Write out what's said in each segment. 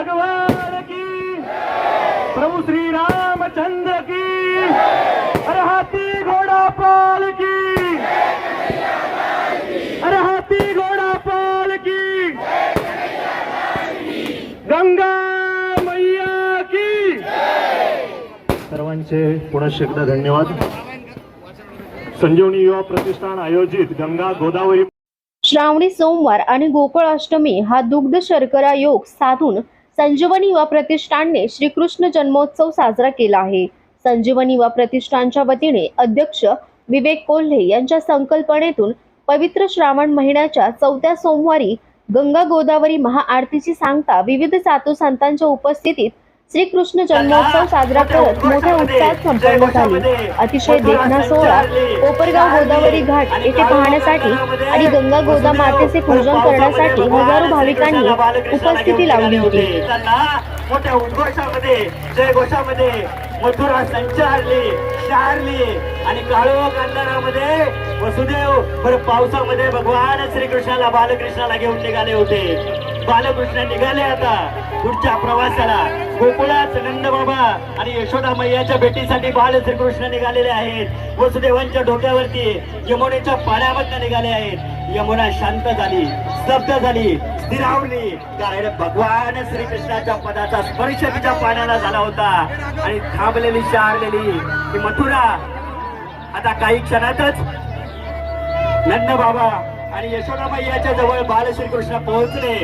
भगवान की। प्रभु श्री रामचंद्र की। अरे हाथी घोड़ा पाल की। अरे हाथी घोड़ा पाल की। गंगा मैया की। सर्वांचे पुनश्च एकदा धन्यवाद. संजीवनी युवा प्रतिष्ठान आयोजित गंगा गोदावरी श्रावणी सोमवार आणि गोकुळ अष्टमी हा दुग्ध शर्करा योग साधून संजीवनी युवा प्रतिष्ठानने श्रीकृष्ण जन्मोत्सव साजरा केला आहे. संजीवनी युवा प्रतिष्ठानच्या वतीने अध्यक्ष विवेक कोल्हे यांच्या संकल्पनेतून पवित्र श्रावण महिन्याच्या चौथ्या सोमवारी गंगा गोदावरी महाआरतीची सांगता विविध साधू संतांच्या उपस्थितीत श्रीकृष्ण जन्मोत्सव साजरा करत मोठ्या उत्साहात संपन्न झाली. अतिशय देखणा सोहळा कोपरगाव गोदावरी घाट येथे पाहण्यासाठी आणि गंगा गोदा मातेचे पूजन करण्यासाठी हजारो भाविकांनी उपस्थिती लावली होती. मोठ्या उद्घोषामध्ये जय घोषामध्ये मथुरा संचारली शारली आणि काळोख अंधारामध्ये वसुदेव बरं पावसामध्ये भगवान श्रीकृष्णाला बालकृष्णाला घेऊन निघाले होते. बालकृष्ण निघाले आता पुढच्या प्रवासाला. गोकुळात नंद बाबा आणि यशोदा मैयाच्या भेटीसाठी बाल श्रीकृष्ण निघालेले आहेत. वसुदेवांच्या डोक्यावरती यमुनेच्या पाण्यामधनं निघाले आहेत. यमुना शांत झाली स्तब्ध झाली स्थिरावली. कारण भगवान श्रीकृष्णाच्या पदाचा स्पर्श तिच्या पाण्याला झाला होता. आणि थांबलेली शारलेली ही मथुरा. आता काही क्षणातच नंद बाबा आणि यशोदाबाई याच्या जवळ बालश्रीकृष्ण पोहोचले.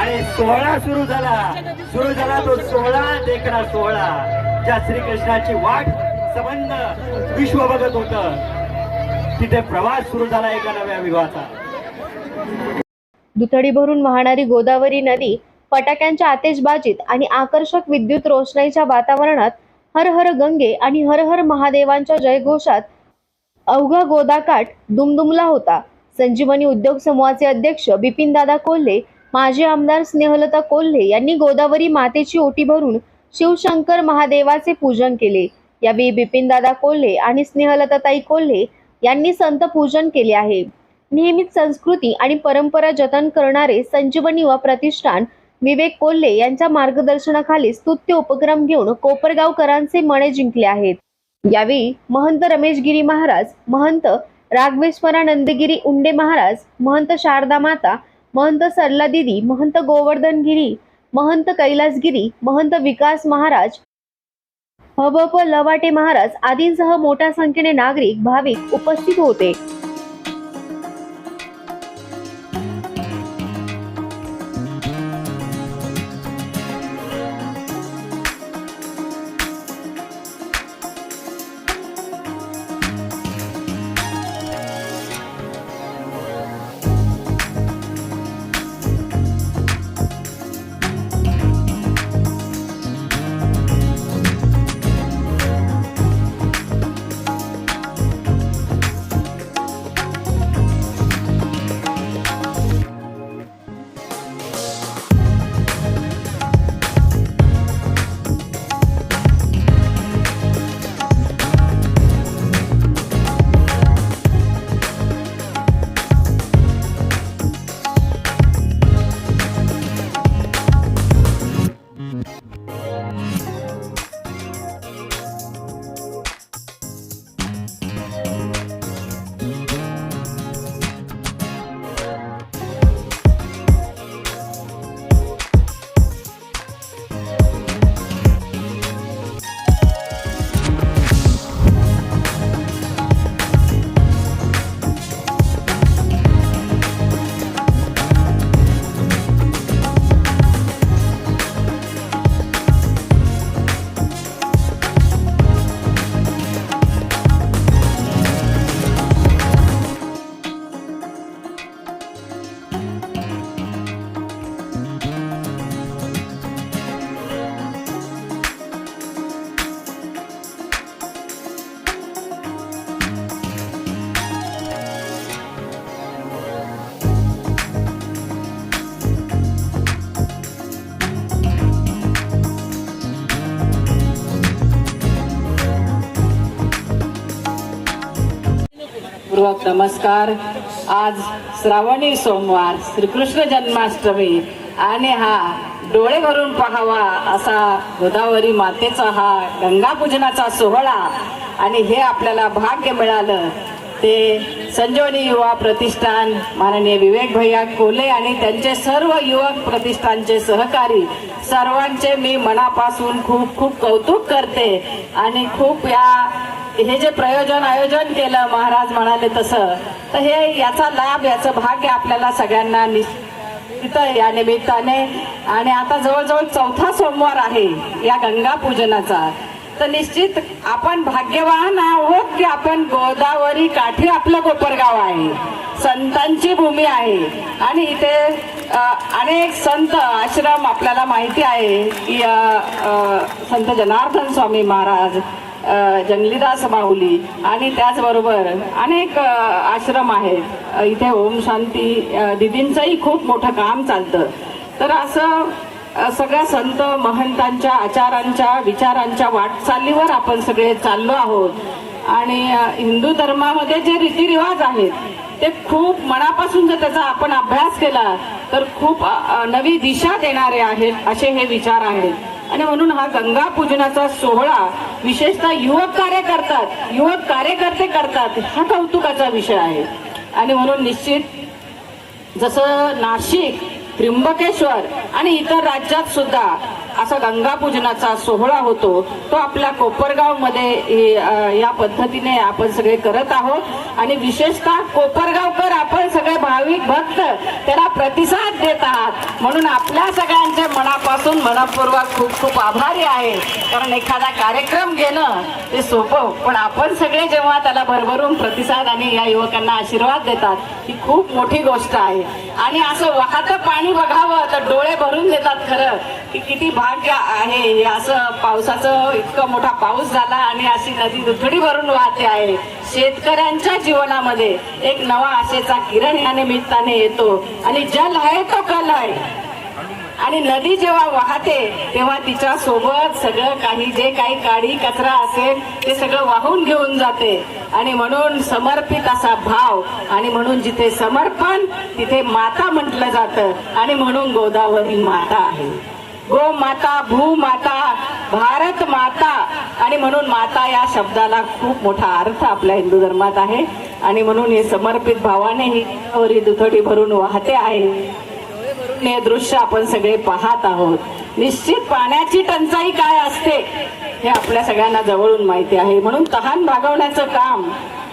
आणि सोहळा सुरू झाला. सुरू झाला तो सोहळा देखणा सोहळा ज्या श्रीकृष्णाची वाट संबंध विश्व बघत होत. तिथे प्रवास सुरू झाला एका नव्या विवाहाचा. दुथडी भरून वाहणारी गोदावरी नदी फटाक्यांच्या आतेशबाजीत आणि आकर्षक विद्युत रोषणाईच्या वातावरणात हर हर गंगे आणि हर हर महादेवांच्या जयघोषात अवघा गोदाकाठ दुमदुमला होता. संजीवनी उद्योग समूहाचे अध्यक्ष बिपिनदादा कोल्हे माजी आमदार स्नेहलता कोल्हे यांनी गोदावरी मातेची ओटी भरून शिवशंकर महादेवाचे पूजन केले. यावेळी बिपिनदादा कोल्हे आणि स्नेहलताताई कोल्हे यांनी संत पूजन केले आहे. नेहमीच संस्कृती आणि परंपरा जतन करणारे संजीवनी व प्रतिष्ठान विवेक कोल्हे यांच्या मार्गदर्शनाखाली स्तुत्य उपक्रम घेऊन कोपरगावकरांचे मने जिंकले आहेत. यावेळी महंत रमेश गिरी महाराज महंत राघवेश्वरानंदगिरी उंडे महाराज महंत शारदा माता महंत सरला दिदी महंत गोवर्धन गिरी महंत कैलासगिरी महंत विकास महाराज हबप लवाटे महाराज आदींसह मोठ्या संख्येने नागरिक भाविक उपस्थित होते. पूर्वक नमस्कार. आज श्रावणी सोमवार श्रीकृष्ण जन्माष्टमी आणि हा डोळे भरून पाहावा असा गोदावरी मातेचा हा गंगापूजनाचा सोहळा आणि हे आपल्याला भाग्य मिळालं. ते संजीवनी युवा प्रतिष्ठान माननीय विवेक भैया कोले आणि त्यांचे सर्व युवक प्रतिष्ठानचे सहकारी सर्वांचे मी मनापासून खूप खूप कौतुक करते आणि खूप या हे जे प्रयोजन आयोजन केलं महाराज म्हणाले तसं तर हे याचा लाभ याचं भाग्य आपल्याला सगळ्यांना निश्चित या निमित्ताने. आणि आता जवळजवळ चौथा सोमवार आहे या गंगा पूजनाचा. तर निश्चित आपण भाग्यवान आहोत की आपण गोदावरी काठी आपलं कोपरगाव आहे. संतांची भूमी आहे. आणि इथे अनेक संत आश्रम आपल्याला माहिती आहे की संत जनार्दन स्वामी महाराज जंगलीदास माऊली आणि त्याचबरोबर अनेक आश्रम आहेत. इथे ओम शांती दिदींचंही खूप मोठं काम चालतं. तर असं सगळ्या संत महंतांच्या आचारांच्या विचारांच्या वाटचालीवर आपण सगळे चाललो आहोत. आणि हिंदू धर्मामध्ये जे रीतिरिवाज आहेत ते खूप मनापासून जर त्याचा आपण अभ्यास केला तर खूप नवी दिशा देणारे आहेत असे हे विचार आहेत. आणि म्हणून हा गंगा पूजनाचा सोहळा विशेषतः युवक कार्य करतात युवक कार्यकर्ते करतात हा कौतुकाचा विषय आहे. आणि म्हणून निश्चित जसं नाशिक त्र्यंबकेश्वर आणि इतर राज्यात सुद्धा असा गंगापूजनाचा सोहळा होतो तो आपल्या कोपरगावमध्ये या पद्धतीने आपण सगळे करत आहोत. आणि विशेषतः कोपरगावकर आपण सगळे भाविक भक्त त्याला प्रतिसाद देत आहात. म्हणून आपल्या सगळ्यांचे मनापासून मनपूर्वक खूप खूप आभारी आहे. कारण एखादा कार्यक्रम घेणं ते सोपं पण आपण सगळे जेव्हा त्याला भरभरून प्रतिसाद आणि या युवकांना आशीर्वाद देतात ही खूप मोठी गोष्ट आहे. आणि असं वाहतं पाणी बघावं तर डोळे भरून देतात खरं. की किती भाग्य आहे? हे असं पावसाचं इतकं मोठा पाऊस झाला आणि अशी नदी दुथडी भरून वाहते आहे. शेतकऱ्यांच्या जीवनामध्ये एक नवा आशेचा किरण या निमित्ताने येतो. आणि जल आहे तो कल आहे. आणि नदी जेव्हा वाहते तेव्हा तिच्या सोबत सगळं काही जे काही काळी कचरा असेल ते सगळं वाहून घेऊन जाते. आणि म्हणून समर्पित असा भाव आणि म्हणून जिथे समर्पण तिथे माता म्हटलं जातं. आणि म्हणून गोदावरी माता आहे. गो माता भू माता भारत माता. आणि म्हणून माता या शब्दाला खूप मोठा अर्थ आपल्या हिंदू धर्मात आहे. आणि म्हणून हे समर्पित भावाने ही दुथडी भरून वाहते आहे. हे दृश्य आपण सगळे पाहत आहोत. निश्चित पाण्याची टंचाई काय असते हे आपल्या सगळ्यांना जवळून माहिती आहे. म्हणून तहान भागवण्याचं काम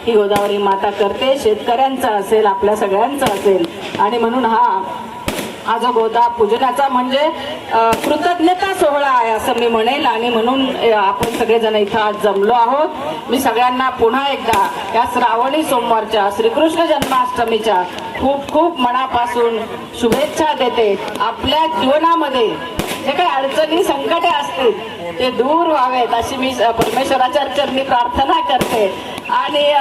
ही गोदावरी माता करते. शेतकऱ्यांचं असेल आपल्या सगळ्यांचं असेल. आणि म्हणून हा आज गोदा पूजनाचा म्हणजे कृतज्ञता सोहळा आहे असं मी म्हणेल. आणि म्हणून आपण सगळेजण इथं आज जमलो आहोत. मी सगळ्यांना पुन्हा एकदा या श्रावणी सोमवारच्या श्रीकृष्ण जन्माष्टमीच्या खूप खूप मनापासून शुभेच्छा देते. आपल्या जीवनामध्ये जे काही अडचणी संकटे असतील ते दूर व्हावेत अशी मी परमेश्वराच्या चरणी प्रार्थना करते. आणि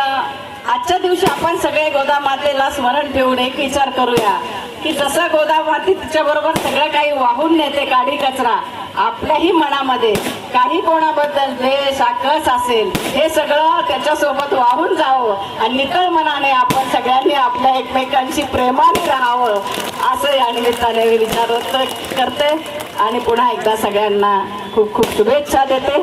आजच्या दिवशी आपण सगळे गोदा मातेला स्मरण ठेवून एक विचार करूया. की जसं गोदा तिच्याबरोबर सगळं काही वाहून नेते काडी कचरा. आपल्याही मनामध्ये काही कोणाबद्दल द्वेष आकस असेल हे सगळं त्याच्यासोबत वाहून जावं आणि नितळ मनाने आपण सगळ्यांनी आपल्या एकमेकांशी प्रेमाने राहावं असं या निमित्ताने मी विचार व्यक्त करते. आणि पुन्हा एकदा सगळ्यांना खूप खूप शुभेच्छा देते.